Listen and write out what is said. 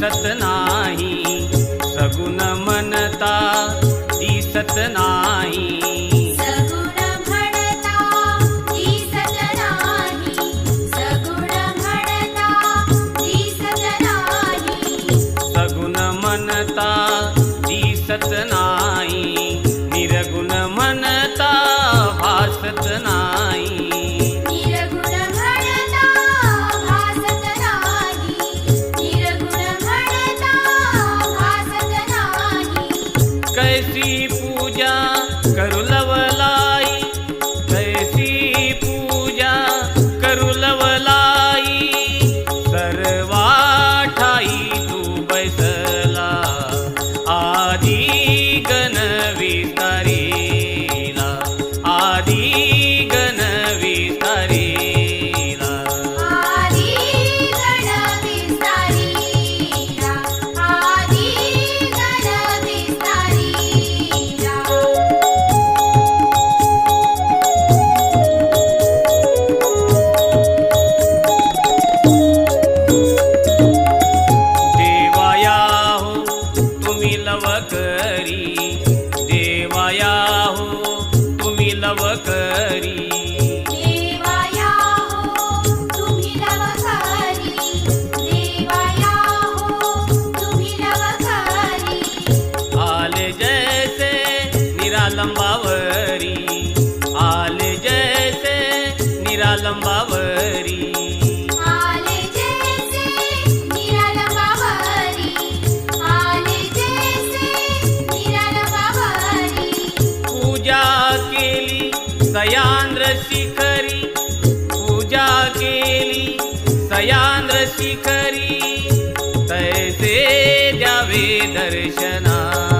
दिसत नाही. सगुण म्हणता दिसत नाही. सयांद्र शिखरी पूजा केली। सयांद्र शिखरी तैसे द्यावे दर्शना।